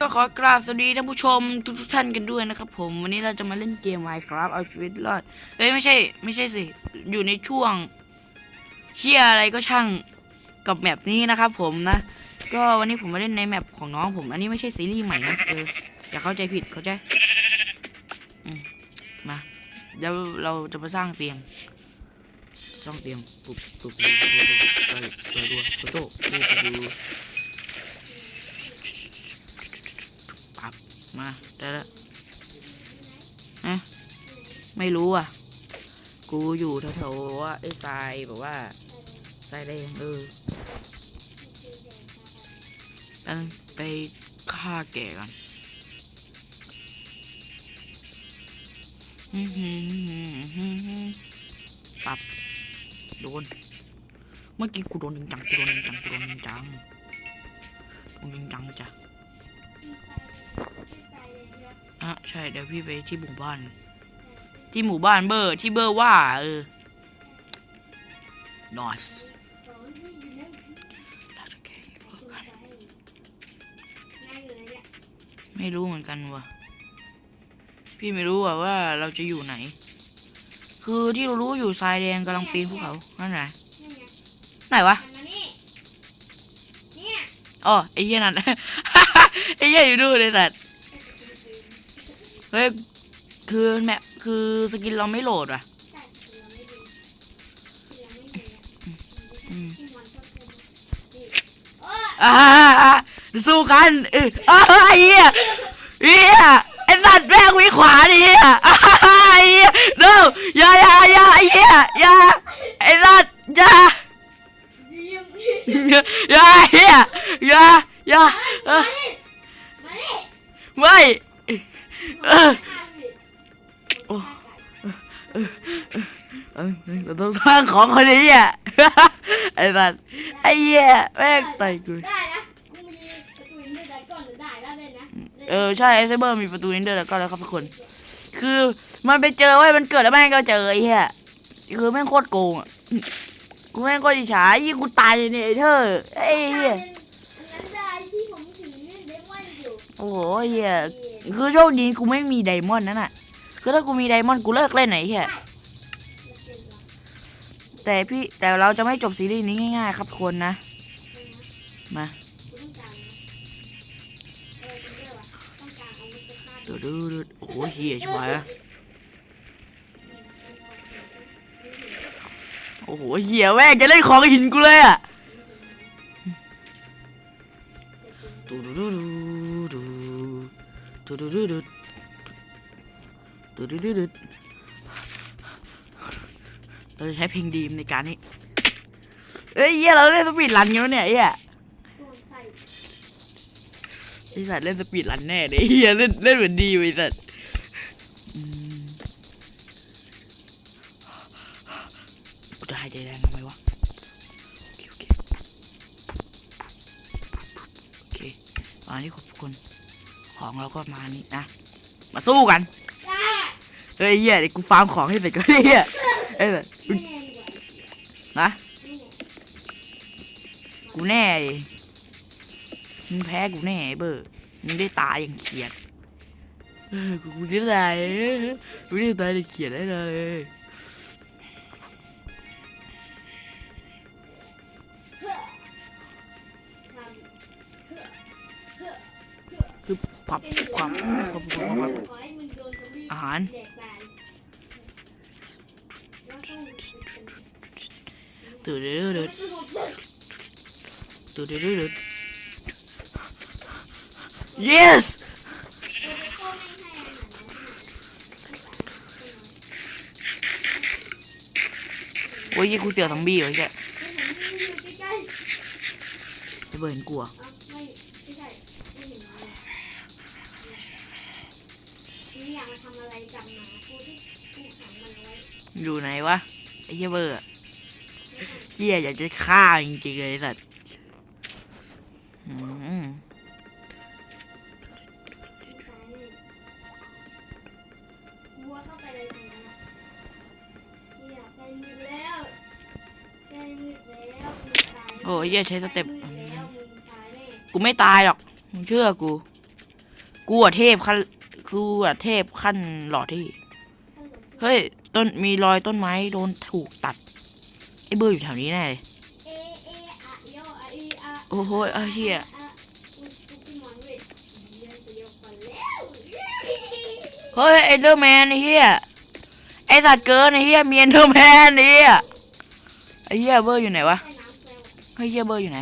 ก็ขอกราบสวัสดีท่านผู้ชมทุกท่านกันด้วยนะครับผมวันนี้เราจะมาเล่นเกม Minecraft เอาชีวิตรอดเอ้ยไม่ใช่ไม่ใช่สิ อยู่ในช่วงเฮียอะไรก็ช่างกับแมปนี้นะครับผมนะ ก็วันนี้ผมมาเล่นในแมปของน้องผม อันนี้ไม่ใช่ซีรีส์ใหม่นะเอออย่าเข้าใจผิดเข้าใจมาเดี๋ยวเราจะมาสร้างเตียง สร้างเตียงปุ๊บปุ๊บปุ๊บปุ๊บปุ๊บไปไปดูโฟโต้ดูดูดูปับ มาได้แล้วอะไม่รู้อะ กูอยู่แถวๆว่าไอ้ทรายแบบว่าทรายแดงเออไปไปฆ่าแก่กันปับโดน เมื่อกี้กูโดนจริงจังกูโดนจริงจังกูโดนจริงจังโดนจริงจังจ้ะ อะใช่เดี๋ยวพี่ไปที่หมู่บ้าน ที่หมู่บ้านเบอร์ที่เบอร์ว่า เออ nice เราจะแก้เบอร์กันไม่รู้เหมือนกันว่ะ พี่ไม่รู้ว่ะว่าเราจะอยู่ไหน คือที่เรารู้อยู่ทรายแดงกำลังปีนภูเขา นั่นไหนไหนวะอ๋อไอ้เหี้ยนั่นไอ้เหี้ยอยู่ดูนเลยสัตว์เฮ้ย คือแมปคือสกินเราไม่โหลดว่ะอืมอ่าสู้กันเอออ้าไอ้เหี้ยเหี้ยไอ้สัตว์แม่งวิ่งขวาดิเหี้ยอ้าไอ้เหี้ยเร็วอย่าอย่าอย่าไอ้เหี้ยอย่าไอ้สัตว์อย่าอย่าไอ้เหี้ยอย่าอย่าเออไม่ เราต้องสร้างของคนนี้อะไอ้สัตว์ไอ้เหี้ยแม่งไต่กูได้นะมึงมีประตูอินเตอร์ไดก่อนหรือได้ได้วเลยนะเออใช่ไอ้ไซเบอร์มีประตูนินเดอร์แล้วก็แล้วครับทุกคน คือมันไปเจอเว้ยมันเกิดแล้วแม่งก็เจอไอ้เหี้ยคือแม่งโคตรโกงอะกูแม่งโคตรอิจฉายี่กูตายเลยเนี่ยไอ้เธอไอ้เหี้ยโอ้โหไอ้เหี้ย คือโชคดีกูไม่มีไดมอนด์นั่นน่ะ คือถ้ากูมีไดมอนด์กูเลิกเล่นไหนเหี้ยแต่พี่แต่เราจะไม่จบซีรีส์นี้ง่าย ๆ ครับคนนะ มาดูดูดูโอ้โหเหี้ยชิบหายละโอ้โหเหี้ยแม่จะเล่นของหินกูเลยอะดูดูดู ดูดูดูดูดูดูดูดูดูเราจะใช้เพลงดีมในการนี้เอ้ยเหี้ยเราเล่นสปีดรันกันแล้วเนี่ยไอ้เหี้ยตัวใส่ไอ้สัตว์เล่นสปีดรันแน่เลยเหี้ยเล่นเล่นเหมือนดีไอ้สัตว์กูจะหายใจแรงทำไมวะโอเคโอเคโอเคตอนนี้ขอบคุณ ของเราก็มานี่นะ มาสู้กันได้เฮ้ยเหี้ยเดี๋ยวกูฟาร์มของให้เสร็จก่อนเหี้ยไอ้สัตว์แน่ดีกว่านะแน่กูแน่ดิมึงแพ้กูแน่ไอ้เบอร์มึงได้ตายอย่างเขียดเออกูกูได้ตายกูได้ตายอย่างเขียดได้เลย พับพับพับพับอาหารตื่นเดือดตื่นเดือ yes โอ้ยกูเสียวทั้งบี้เลยแกจะเบิร์นกลัว อยู่ไหนวะไอ้เหี้ยเบอร์อะเหี้ยอยากจะฆ่าจริงๆเลยไอ้สัตว์อืมวัวเข้าไปเลยตรงนั้นนี่อยากได้มืดแล้วได้มืดแล้วมึงตายโอ้ยเหี้ยใช้สเต็ปมืดแล้วมึงตายแน่กูไม่ตายหรอกมึงเชื่อกูกูอะเทพขั้นกูอะเทพขั้นหล่อที่ เฮ้ย ต้นมีรอยต้นไม้โดนถูกตัด ไอ้เบอร์อยู่แถวนี้แน่เลยเอเออะโยอะอีอะโอ้โหไอ้เหี้ยอะอุ๊ยกูมอนเว้ยเรียนจะยกก่อนแล้วเฮ้ยเอเดอร์แมนไอ้เหี้ยไอสัตว์เกินไอ้เหี้ยมีเอเดอร์แมนไอ้เหี้ยไอ้เหี้ยเบอร์อยู่ไหนวะใต้น้ำแซวเฮ้ยเหี้ยเบอร์อยู่ไหน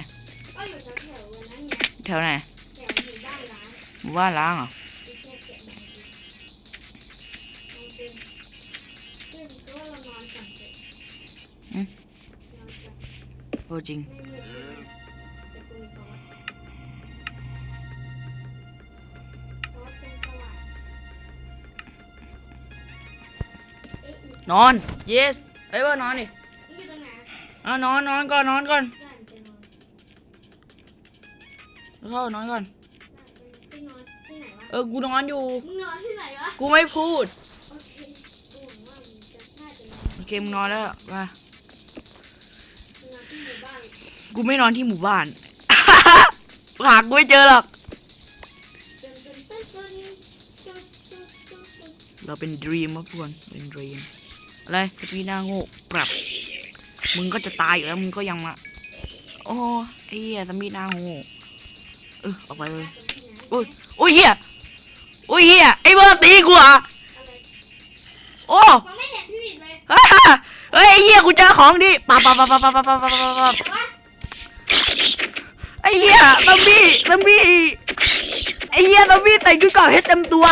ก็อยู่แถวๆวันนั้นไงแถวไหนแถวหมู่บ้านร้างหมู่บ้านล้างเหรอไโอ้จริงนอน yes เอ้ยเว่านอนดิอ่านอนนอนก่อนนอนก่อนเข้านอนก่อน เออ กูนอนอยู่ กูไม่พูด มนอนแล้วมากูไม่นอนที่หมู่บ้าน หากูไม่เจอหรอก เราเป็นดีมครับทุกคนเป็นดีมอะไรพี่หน้าโง่ปรับ มึงก็จะตายอยู่แล้วมึงก็ยังมา โอ้ไอเหี้ยสมีน้าโง่เออออกไปเลยอุ้ยอุ้ยเหี้ยอุ้ยเฮียไอ้เบอร์ตีกูอะโอ้ เฮ้ยเฮ้ยไอ้เหี้ยกูเจอของดีปับปับปับปับปับปับปับปับปับไอ้เหี้ยซอมบี้ซอมบี้ไอ้เหี้ยซอมบี้ใส่ชุดเกราะให้เต็มตัว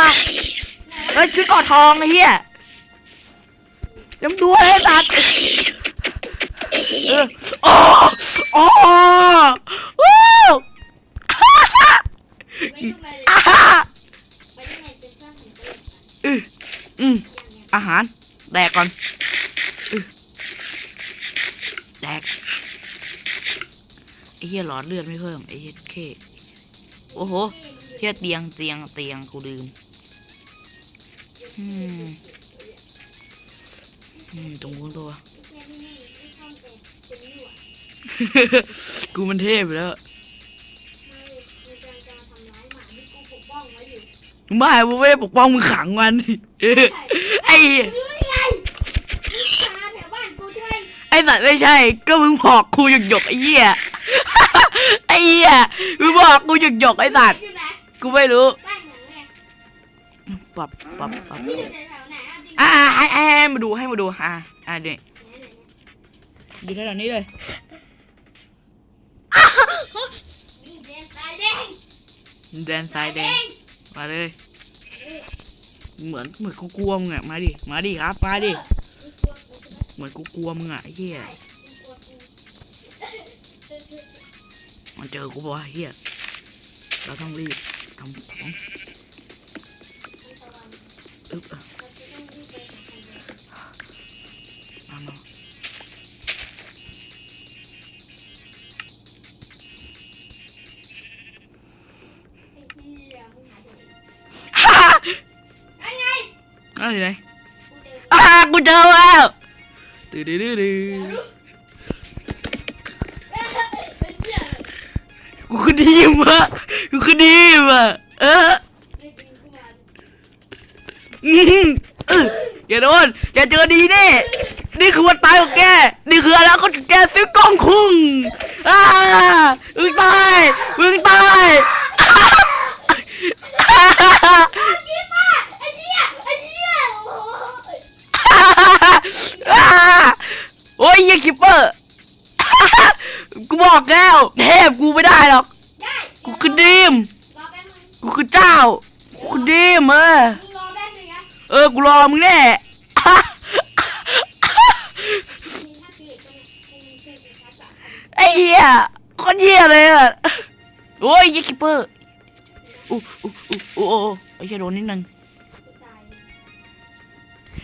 เฮ้ยชุดเกราะทองไอ้เหี้ยเต็มตัวเลยสัตว์เออโอ้โอ้วู้ไม่ยุ่งอะไรเลยอ่าฮะไปที่ไหนเป็นเพื่อนของตัวเองอืออืมอย่างเงี้ยอาหาร แดกก่อนอแดกไอ้เหี้ยหลอดเลือดไม่เพิ่มไอ้เหี้ยเคโอ้โหเหี้ยเตียงเตียงเตียงกูลืมอืมอืมตรงนู้นปะวะแค่นี้ไม่ไม่ชอบเป็นเป็นหนวกูมันเทพแล้วไม่ในการจะทำร้ายหมาที่กูปกป้องไว้อยู่ไม่ได้ปกป้องมึงขังมันไอ้ สัตว์ไม่ใช่ ก็มึงบอกกูหยกหยกๆไอ้เหี้ยไอ้เหี้ยมึงบอกกูหยกหยกๆไอ้สัตว์อยู่ไหนกูไม่รู้ใต้เหมืองไงปรับปรับปรับพี่อยู่แถวๆไหนอะจริงอ่าให้ให้ให้มาดูให้มาดูอ่าอ่าเดี๋ยวไหนไหนอยู่แถวนี้เลยนี่แดงตายแดงแดนซ้ายแดงมาเลย เหมือนเหมือนกูกลัวมึงอะมาดิมาดิครับมาดิ เหมือนกูกลัวมึงอะไอ้เหี้ยมันเจอกูบอกว่าเหี้ยเราต้องรีบทำของอึ๊บอะมามาฮ่าอะไรไหน ดือดือดื้อดื้อกูคือดีมะกูคือดีมะเออแกโดนแกเจอดีแน่นี่คือวันตายของแก นี่คืออนาคตของแกซื้อกล้องคุ้งอ่ามึงตาย มึงตายอ่าอ่าโอ้ ยยี่คิปเปอร์ กูบอกแล้วเทพกูไม่ได้หรอกกูคือดีมกูคือเจ้า กูคือดีมเออเออ กูรอมึงแน่ไอ้เหี้ยคนเหี้ยเลยอะ โอ้ยยี่คิปเปอร์อู้อู้อู้อู้โอ้ไอ้เหี้ยโดนนิดนึง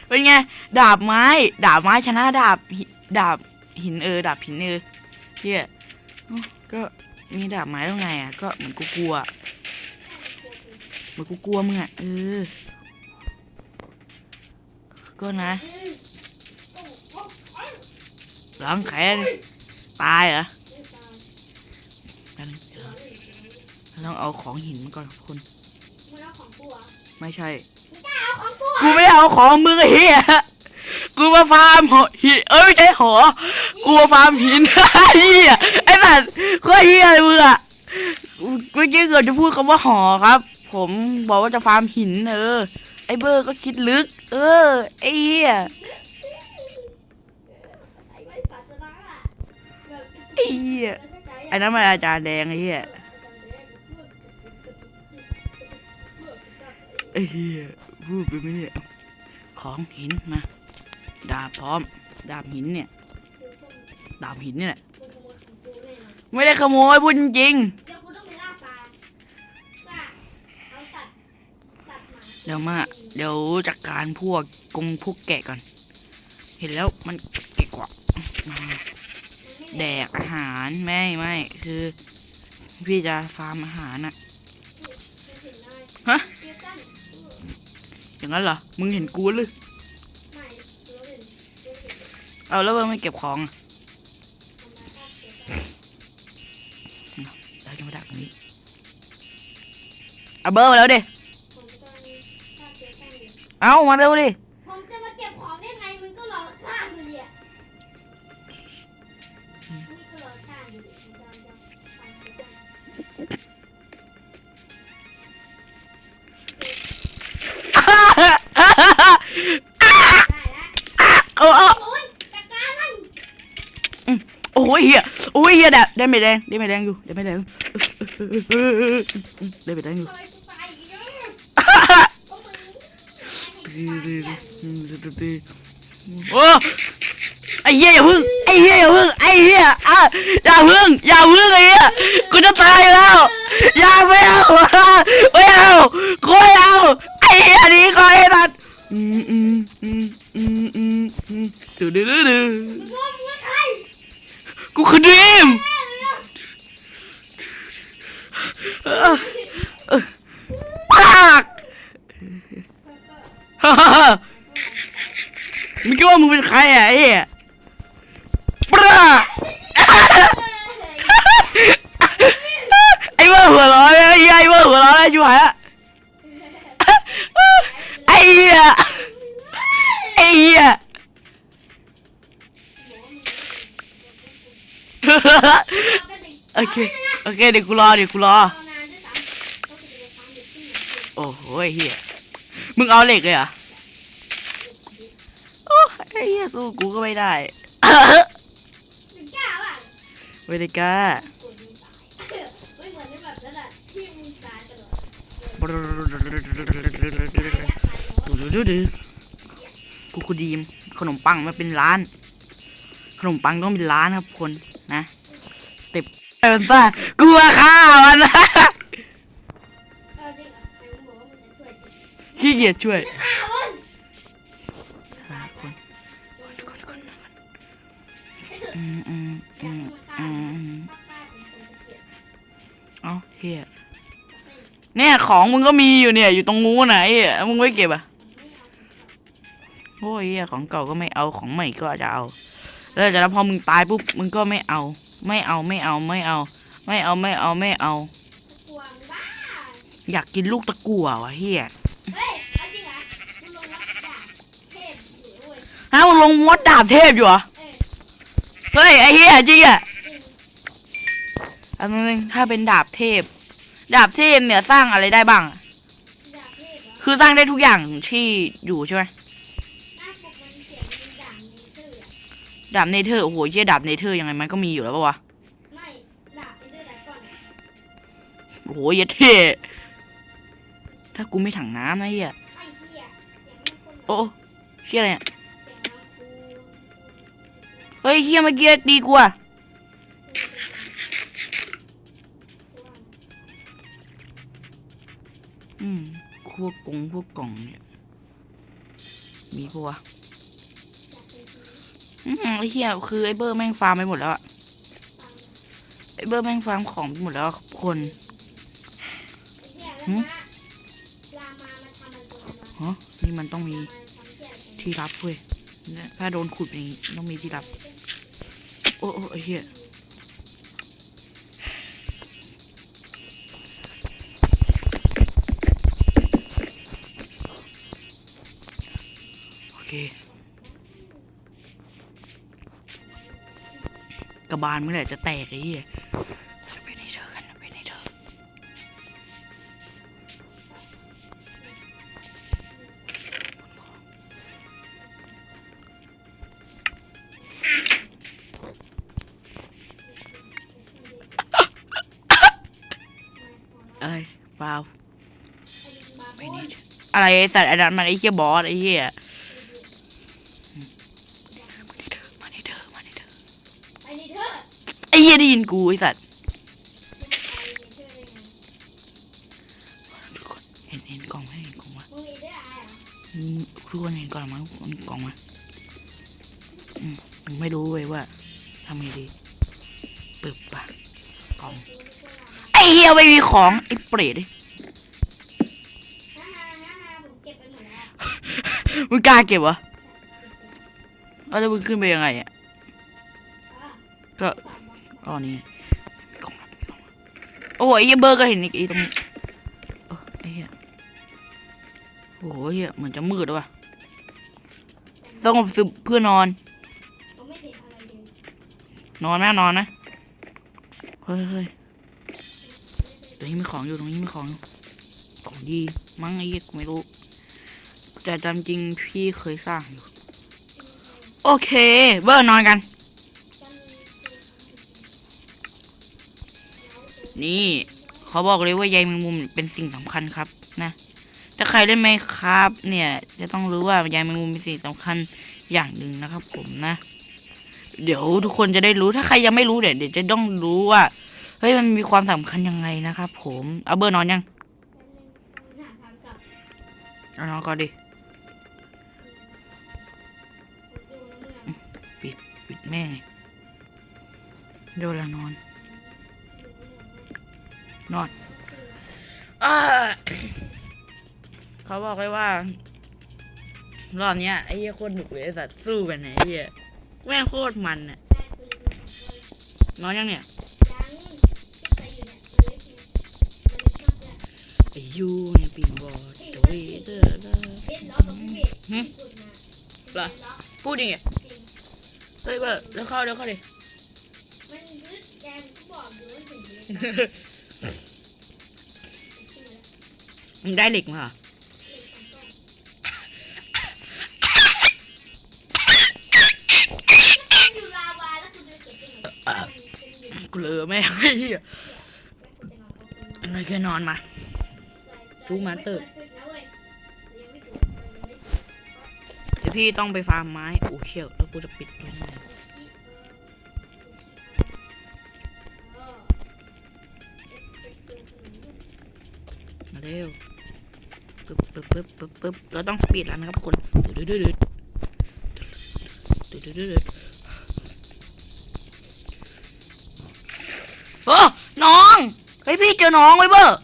เป็นไง ดาบไม้ ดาบไม้ชนะดาบหิดาบหินเออ ดาบหินเออเฮียอื้อก็มีดาบไม้แล้วไงอะ ก็เหมือนกูกลัว เหมือนกูกลัวมึงอะเออ ก็นะล้างแขนตายเหรอแป๊บนึงเดี๋ยวเราต้องเอาของหินมาก่อนทุกคนมึงเอาของกูเหรอไม่ใช่มึง กูไม่ได้เอาของมึงไอ้เหี้ยกูมาฟาร์มหอหินเอ้ยไม่ใช่หอ กูมาฟาร์มหิน เหี้ยไอ้สัตว์โคตรเหี้ยเลยมึงอะเมื่อกี้เกิดจะพูดคำว่าหอครับ ผมบอกว่าจะฟาร์มหินเออ ไอ้เบอร์ก็คิดลึก เออ ไอ้เหี้ยไอ้ไว้ศาสนาอะแบบไอ้เหี้ยไอ้นั้นมันอาจารย์แดงไอ้เหี้ยไอ้เหี้ย พูดไปไมเนี่ยของหินมา ดาบพร้อม ดาบหินเนี่ย ดาบหินเนี่ยแหละไม่ได้ขโมยพูดจริงเดี๋ยวมา เดี๋ยวจัดการพวกกงพวกแกะก่อน เห็นแล้วมันเกะกว่าาแดกอาหารไม่ไม่คือ พี่จะฟาร์มอาหารนะฮะ อย่างนั้นเหรอ มึงเห็นกูหรือเอาแล้วมึงไม่เก็บของอะทำลายภาพเกียร์ตั้นเราจะมาดักนี้เอาเบอร์มาแล้วดิ เอามาเร็วดิ ยเฮียแดดได้ไม่แดงได้ไม่แดงอยู่ได้ไม่แดงได้ไม่แดงอยู่ทำไม่แล้วก็มึงโอ้ไอ้เหี้ยอย่าพึ่งไอ้เหี้ยอย่าพึ่งไอ้เหี้ยอะอย่าพึ่งอย่าพึ่งไอ้เหี้ยกูจะตายแล้วอย่าไม่เอาไม่เอากูไม่เอาไอ้เหี้ยนี่ก่อนไอ้สัตว์อืมอืมอืมอืมอืมอืมดูดูดูดู มึงว่ามึงว่าใคร กูคือดีมปากฮ่าฮ่าฮ่ามึงคิดว่ามึงเป็นใครอะไอ้เหี้ยปลาไอ้เบ้าหัวร้อนไอ้เหี้ยไอ้เบ้าหัวร้อนไอ้ชิบหายละไอ้เหี้ยไอ้เหี้ย โอเค โอเค เดี๋ยวกูรอ เดี๋ยวกูรอ โอ้โหเฮียมึงเอาเหล็กเลยเหรอโอ้เฮียสู้กูก็ไม่ได้ ไม่ได้กล้าดูดูดูดูกูคือดีมขนมปังมันเป็นร้าน ขนมปังต้องเป็นร้านครับคน เต็ปเอินซ่ากูว่าฆ่ามันนะขี้เกียจช่วยเอาเฮียเนี่ยของมึงก็มีอยู่เนี่ย อยู่ตรงงูไหนมึงไม่เก็บอะโอ้ยเฮียของเก่าก็ไม่เอาของใหม่ก็จะเอา แล้วจากนั้นพอมึงตายปุ๊บมึงก็ไม่เอา ไม่เอาไม่เอาไม่เอา ไม่เอาไม่เอาไม่เอา อยากกินลูกตะกั่ววะเฮียฮะมึงลงมดดาบเทพอยู่เหรอ เฮ้ยไอ้เฮียจริงอะอันนึงถ้าเป็นดาบเทพ ดาบเทพเนี่ยสร้างอะไรได้บ้าง คือสร้างได้ทุกอย่างที่อยู่ใช่ไหม ดาบเนเธอร์โอ้โหเชี่ยดาบเนเธอร์ยังไงมันก็มีอยู่แล้วปะวะไม่ดาบไปด้วยดาบก่อนโอ้โหเหี้ยเท่ถ้ากูไม่ถังน้ำนะเฮียไอ้เหี้ยเสียงมันคนโอ้เชี่ยอะไรเนี่ยเสียงมันคูเฮ้ยเฮียเมื่อกี้ดีกว่าอืมพวกกงพวกกล่องเนี่ยมีปะวะอืม ไอ้เหี้ยคือไอ้เบอร์แม่งฟาร์มไปหมดแล้วไอ้เบอร์แม่งฟาร์มของไปหมดแล้วคนหึฮะนี่มันต้องมีที่รับเว้ยถ้าโดนขุดอย่างนี้ต้องมีที่รับ โอ้โอ้ไอ้เหี้ยโอเค กระบาลเมื่อไหร่จะแตกไอ้เหี้ยไปในเธอกันไปในเธอเอ้ยเปล่ามาไปพูนี่ดเถอะอะไรไอ้สัตว์อันนั้นมันไอ้เหี้ยบอสไอ้เหี้ยี้ยได้ยินกูไอ้สัตว์มึงไอ้นี่เธอได้ไงทุกคนเห็นเห็นกล่องไหมเห็นกล่องไหมาทุกคนเห็นกล่องมั้งมันกล่องมาอืมไม่รู้เว้ยว่าทำไงดีปึบปะกล่องไอเหี้ยไม่มีของไอเปรตดิมึงกล้าเก็บวะแล้วมึงขึ้นไปยังไงอะอะก็ก่อนบ อกอ๋อนี่ไงมีกล่องละมีกล่องละโอ้ยไอ้เหี้ยเบอร์ก็เห็นอีกไอ้ตรงนี้เออไอ้เหี้ยโอ้ยเหี้ยเหมือนจะมืดว่ะสงบสึกเพื่อนอน นอนอนไหมนอนนะ เฮ้ยเฮ้ยตรงนี้มีของอยู่ตรงนี้มีของอยู่ของดีมั้งไอ้เหี้ยกูไม่รู้แต่จำจริงพี่เคยสร้างอยู่ โอเค เบอร์นอนกัน นี่ขาบอกเลยว่าใยแมงมุมเป็นสิ่งสำคัญครับนะถ้าใครเล่นไหมครับ เนี่ย จะต้องรู้ว่าใยแมงมุมเป็นสิ่งสำคัญอย่างหนึ่งนะครับ ผมนะ เดี๋ยวทุกคนจะได้รู้ถ้าใครยังไม่รู้เดี๋ยวเดี๋ยวจะต้องรู้ว่าเฮ้ยมันมีความสำคัญยังไงนะครับผมเอาเบอร์นอนยังเอานอนก่อนดิผมอยู่ในเมืองปิดแม่งเดี๋ยวเวลานอน นอนอาเขาบอกไว้ว่ารอบเนี้ยไอ้เหี้ยโคตรหนุกเลยไอ้สัตว์สู้กันเนี่ยไอ้เหี้ยแม่งโคตรมันอะได้ปืนมาสองตัวนอนยังเนี่ยยังที่ใส่อยู่เนี่ยมันเล็กเนี่ยมันเล็กมากเลยไอ้ยูเนี่ยปีนบอร์ดเดยวเวเดอร์เดอร์เล่นล้อกับพี่เบสหึที่พูดมาเหรอเล่นล้อพูดดิจริงเฮ้ยเบอร์เดี๋ยวเข้าเดี๋ยวเข้าดิมันยึดแกนก็บอกอยู่ว่าถึง มได้เหล็กมาเหรออยู่ลาวาแล้วคุณจะไปเก็บได้ไงมันเป็นอยู่กูเลอแม่ไอ้เหี้ยแล้วคุณจะนอนเอาปืนเลยแค่นอนมา จูมาเตอร์ยังไม่ปิดศึกนะเดี๋ยวพี่ต้องไปฟาร์มไม้ โอ้เชี่ยแล้วกูจะปิดยังไงเออมาเร็ว ปึ๊บปึ๊บปึ๊บปึ๊บปึ๊บเราต้องสปีดแล้วนะครับทุกคนดืดดืดดืดดืดดืดดืดดืดโอ้น้องเฮ้ยพี่เจอน้องไว้เบอร์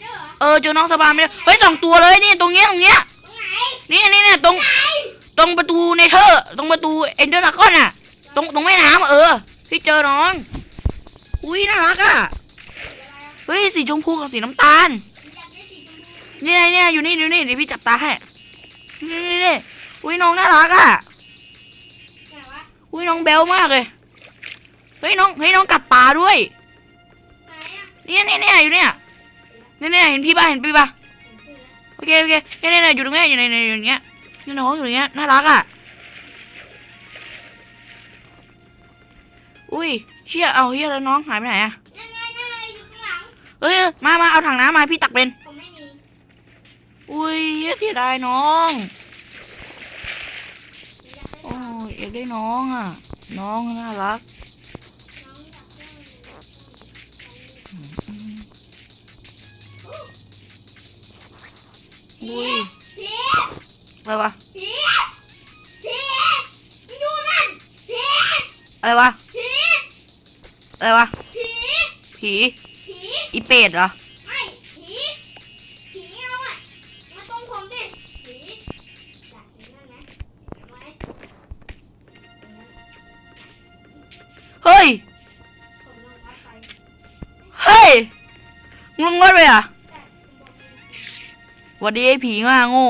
เออเออเจอน้องสบายไม่ได้เฮ้ยสองตัวเลยนี่ตรงเนี้ยตรงเนี้ยนี่นี่เนี่ยตรงตรงประตูเนเธอตรงประตูเอ็นเดอร์ดากอนอะ ตรงตรงแม่น้ำเออ พี่เจอน้อง อุ้ยน่ารักอะเฮ้ยสีชมพูกับสีน้ำตาล นี่ไงเนี่ยอยู่นี่อยู่นี่เดี๋ยวพี่จับตาให้นี่นี่นี่อุ้ยน้องน่ารักอะไหนวะอุ้ยน้องเบลมากเลยเฮ้ยน้องเฮ้ยน้องกัดปลาด้วยไหนอะเนี่ยเนี่ยเนี่ยอยู่เนี่ยเนี่ยเนี่ยเห็นพี่ป่ะเห็นพี่ป่ะเห็นชื่อแล้วโอเคโอเคเนี่ยเนี่ยเนี่ยอยู่ตรงเนี้ยอยู่ในในอยู่อย่างเงี้ยนี่น้องอยู่อย่างเงี้ยน่ารักอะอุ้ยเชี่ยเอาเฮียแล้วน้องหายไปไหนอะนั่นไงนั่นไงอยู่ข้างหลังเอ้ยมามาเอาถังน้ำมาพี่ตักเป็นผมไม่มี อุ้ยเฮียเสียดายน้องผมอยากได้โอ้ยอยากได้น้องอะ น้องน่ารักน้องอยากได้อุ้ยผีอะไรวะผีผีมึงดูนั่นผีอะไรวะผีอะไรวะผีผี ผี อีเป็ดเหรอ มึงดไปอะวัดดีไอ้ผีง่าโง่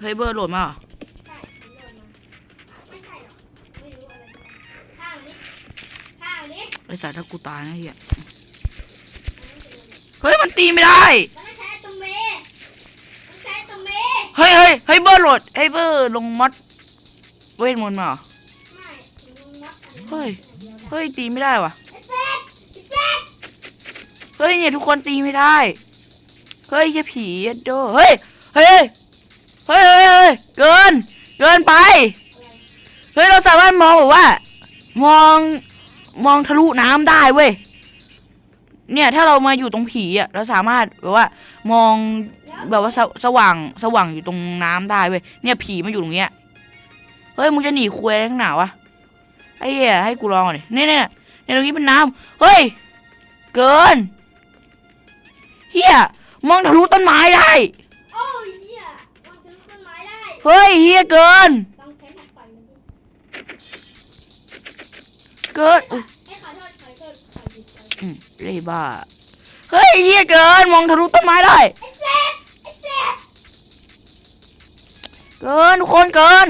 เฮ้ยเบอร์โหลดมาเหรอไอ้สายถ้ากูตายนะเฮียเฮ้ยมันตีไม่ได้ใช้ตรงเมใช้ตรงเมเฮ้ยเฮ้ยเฮ้ยเบอร์โหลดเฮ้ยเบอร์ลงมอดเวทมนต์มาเหรอ เฮ้ย เฮ้ย ตีไม่ได้ว่ะ เฮ้ยเนี่ยทุกคนตีไม่ได้ เฮ้ยแค่ผีอะโดเฮ้ย เฮ้ย เฮ้ย เฮ้ย เกิน เกินไป เฮ้ย เราสามารถมองแบบว่า มอง มองทะลุน้ำได้เว้ย เนี่ยถ้าเรามาอยู่ตรงผีอะ เราสามารถแบบว่า มองแบบว่าสวสว่าง สว่างอยู่ตรงน้ำได้เว้ย เนี่ยผีมาอยู่ตรงเนี้ย เฮ้ยมึงจะหนีคุยไรทั้งหนาวะ ไอ้เหี้ยให้กูลองหน่อยเนี่ยเนี่ยเนี่ยตรงนี้เป็นน้ำเฮ้ย เกินเฮียมองทะลุต้นไม้ได้ โอ้ยเหี้ยมันถึงต้นไม้ได้เฮ้ยเฮียเกิน ต้องใช้หมัดต่อยมันดิเกินอุ๊ยเอ้ยขอโทษขอโทษขอหยุดขอหยุดอืมเอ้ยบ้า เฮ้ยเฮียเกิน มองทะลุต้นไม้ได้ ไอ้เป็ดไอ้เป็ดเกินทุกคนเกิน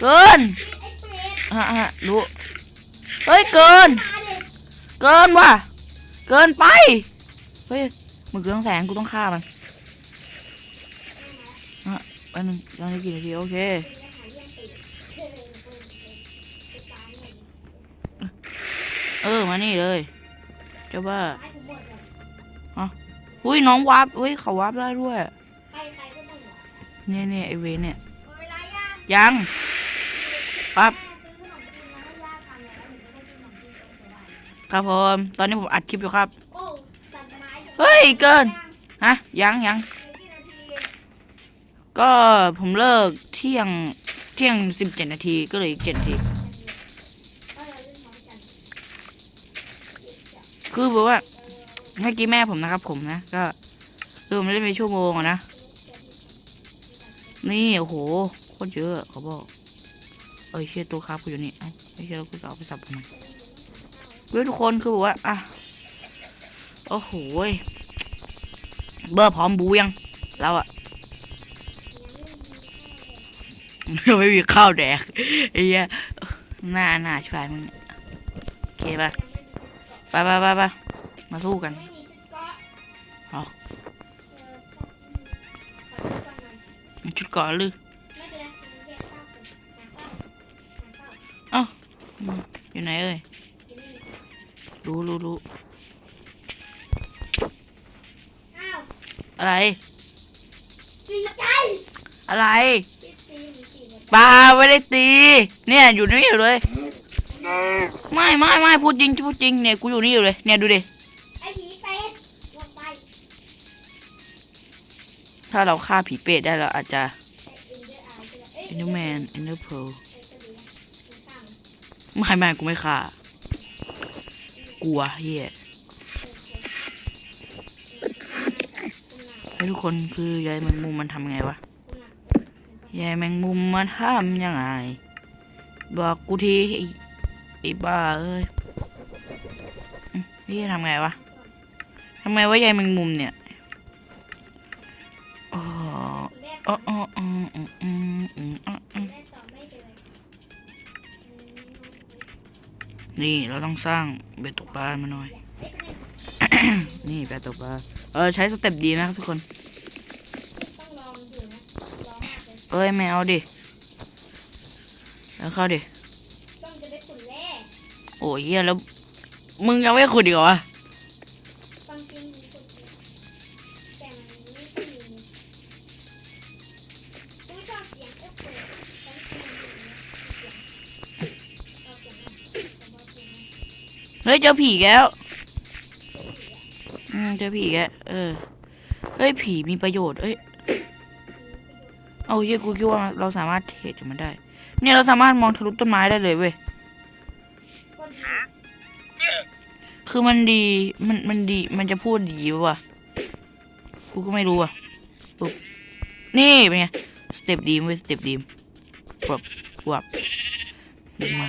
เกินไอ้เป็ด ฮะฮะรู้ เฮ้ยเกินมาดิเกินว่ะ เกินไป เฮ้ยหมึกเรื่องแสงกูต้องฆ่ามันแป๊บนึงยังได้กี่นาทีโอเคเออมานี่เลยเจ้าบ้าอุ้ยน้องวาร์ปอุ้ยเขาวาร์ปได้ด้วยเนี่ยเนี่ยไอเวนเนี่ยยังครับ ครับผมตอนนี้ผมอัดคลิปอยู่ครับ เฮ้ยเกิน ฮะ ยังยัง ก็ผมเลิกเที่ยงเที่ยงสิบเจ็ดนาทีก็เลยอีกเจ็ดนาที คือแบบว่าเมื่อกี้แม่ผมนะครับ ผมนะ ก็คือผมเล่นไปชั่วโมงอะนะ นี่โอ้โหโคตรเยอะเขาบอก เอ้ยเชี่ยตัวครับกูอยู่นี่ เอ้าไม่เชี่ยแล้วกูจะเอาไปสับทำไม เฮ้ยทุกคนคือแบบว่าอะโอ้โหยเบอร์พร้อมบูยังเราอะไม่มีข้าวแดกไอ้เหี้ยหน้าหน้าช่วยมึงโอเคปะไปไปไปไปมาสู้กันไม่มีชุดเกาะเอาเออขอชุดก่อนหน่อยชุดเก่อนหรือไม่เป็นไรผมเรียกข้าวผมหาข้าวหาข้าวอยู่ไหนเอ่ยกินไม่มี รู้รู้รู้อ้าวอะไรดีใจอะไรตีตีหรือตีหมดปลาไม่ได้ตี เนี่ยอยู่นี่อยู่เลย ไม่ไม่ไม่พูดจริงพูดจริงเนี่ยกูอยู่นี่อยู่เลย เนี่ยดูดิไอ้ผีเป็ดลงไปถ้าเราฆ่าผีเป็ดได้เราอาจจะไอ้อินเดอร์ไอใช่ไหมเอ้ย Enderman Ender Pearl เอ้ยก็ดีนะข้างไม่ไม่กูไม่ฆ่า กลัวเฮียให้ทุกคนคือยายแมงมุมมันทำไงวะยายแมงมุมมันทำยังไง บอกกูทีไอ้บ้าเอ้ยนี่ทำไงวะทำไงวะยายแมงมุมเนี่ยอ๋ออ๋ออ๋ออ๋ออืมอื นี่เราต้องสร้างเบ็ดตกปลามาหน่อยเอ้ยเป็นไงนี่เบ็ดตกปลาเออใช้สเต็ปดีนะครับทุกคนต้องลองดูนะลองมากเลยเอ้ยไม่เอาดิแล้วเข้าดิต้องจะได้ขุนแร่โอ้ยเหี้ยแล้วมึงยังไม่ขุดอีกเหรอ เสียงอะเฮ้ยเจอผีอีกแล้ว อืมเจอผีอีกแล้วเออ เฮ้ยผีมีประโยชน์เอ้ย เอาเฮียกูคิดว่าเราสามารถเทรดมันได้ เนี่ยเราสามารถมองทะลุต้นไม้ได้เลยเว้ย คือมันดี มันมันดี มันจะพูดดีวะกูก็ไม่รู้อะปุ๊บนี่เป็นไง สเต็ปดีมเว้ยสเต็ปดีมปับวับดึงมา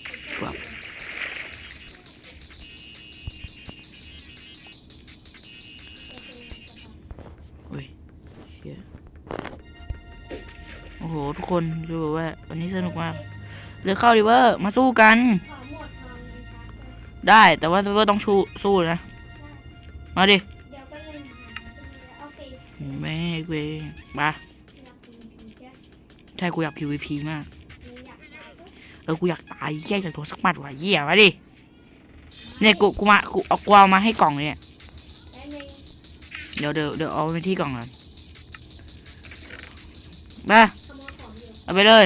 เรือเข้าดิเวอร์มาสู้กันขอหมดทองเงินครับได้แต่ว่าดิเวอร์ต้องชูสู้นะ มาดิเดี๋ยวก็เงินหาจะมีแล้วโอเคแม่งเว้ยมาอยากเป็นผีใช่ไหมใช่กูอยาก PVP มากมึงอยากตายด้วยเออกูอยากตายแย่จากโดนสักหมัดว่ะเหี้ยมาดิเนี่ยกูกูมากูเอากูเอามาให้กล่องเนี่ยแล้วหนึ่งเดี๋ยวเดี๋ยวเดี๋ยวเอาไปที่กล่องก่อนมาขโมยของอยู่เอาไปเลย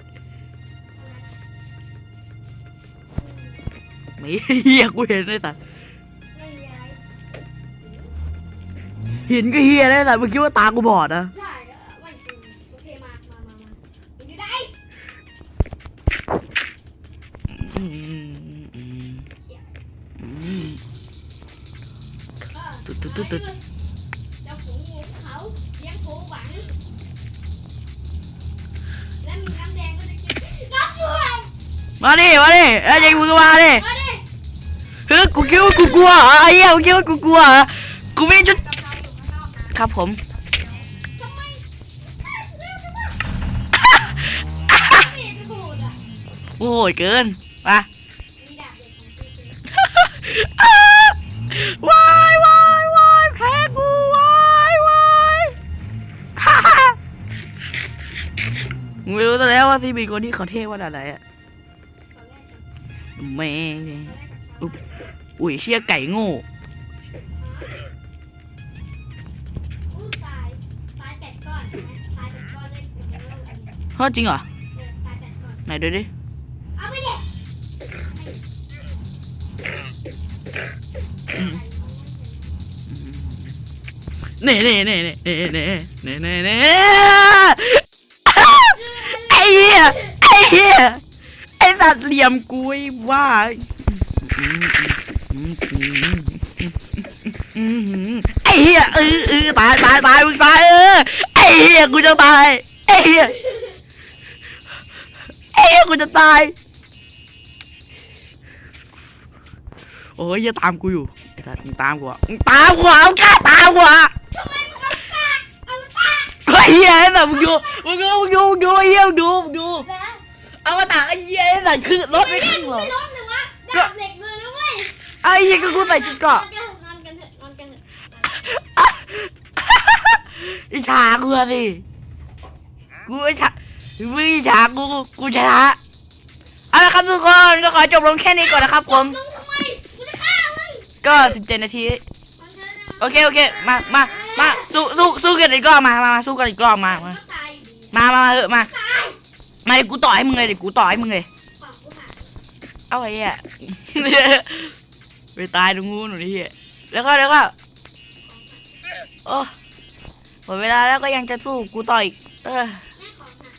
เฮียกูเห็นเลยสัตว์เห็นก็เฮียได้แหละมึงคิดว่าตากูบอดนะตุ๊ดตุ๊ดตุ๊ดตุ๊ดมาดิมาดิเอ้ยยิงมึงก็มาดิ เออกูคิดว่ากูกลัวอไอ้เหี้ยกูคิดว่ากูกลัวกูไม่จุดครับผม โอ้ยเกินมาว้ายวายวายแพ้กูว้ายวายฮ่าฮ่ไม่รู้ตอนแล้วว่าซีบีคนที่เขาเท่ว่าอะไรอะแม่งอุ๊บ อนอุ้ยเชี่ยไก่โง่อู้ตายตายแปดก้อนนะตายแปดก้อนเลยเป็นเรื่องอันนี้เฮ้ยจริงเหรอเออตายแปดก้อนไหนดูดิเอาไปเด็กเน่เน่เน่เน่เน่เน่เน่เน่เน่ไอ้เหี้ยไอ้เหี้ยไอ้สัตว์เหลี่ยมกูไอ้ว่า ไอ้เหี้ยเออเออตายตายตายมึงตายเออไอ้เหี้ยกูจะตายไอ้เหี้ยไอ้เหี้ยกูจะตาย โอ้ยอย่าตามกูอยู่ไอ้สัตว์มึงตามกูอะมึงตามกูอะมึงกล้าตามกูอะทำไมมึงฆ่าไอ้เหี้ยไอ้สัตว์มึงดูมึงดูมึงดูมึงดูไอ้เหี้ยมึงดูมึงดูเอามาตากไอ้เหี้ยไอ้สัตว์คือรถไม่ขึ้นหรอไม่ร้อนเลยวะดาบเหล็ก ไอ้เหี้ยก็กูใส่ชุดเกราะนอนกันเถอะนอนกันเถอะอิจฉากูอะสิกูอิจฉามึงอิจฉากูกูชนะเอาละครับทุกคนก็ขอจบลงแค่นี้ก่อนนะครับ ผมลงทำไมกูจะฆ่ามึงก็17นาที มันจะโอเคโอเค มามามาสู้สู้สู้กันอีกรอบมามามาสู้กันอีกรอบมามาก็ตายอยู่ดีมามามาเถอะมา ตายมาเดี๋ยวกูต่อให้มึงเลยเดี๋ยวกูต่อให้มึงเลย ปากกูหายเอาไอ้เหี้ย ไปตายตรงงูหนูนี่เหี้ยแล้วก็แล้วก็โอ้หมดเวลาแล้วก็ยังจะสู้กูต่ออีก เออแม่ของหาย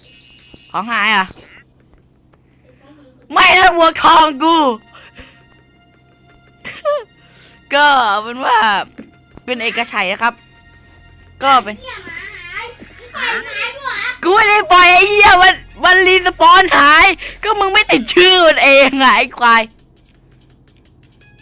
ของหายอะเป็นเพราะมึงไม่นะวัวทองกู ก็เอาเป็นว่าเป็นเอกชัยนะครับ ก็เป็นเหี้ยหมาหายมึงปล่อยหมาด้วยเหรอกูไม่ได้ปล่อยไอ้เหี้ยมันมันรีสปอนหาย ก็มึงไม่ติดชื่อมันเองไงไอ้ควาย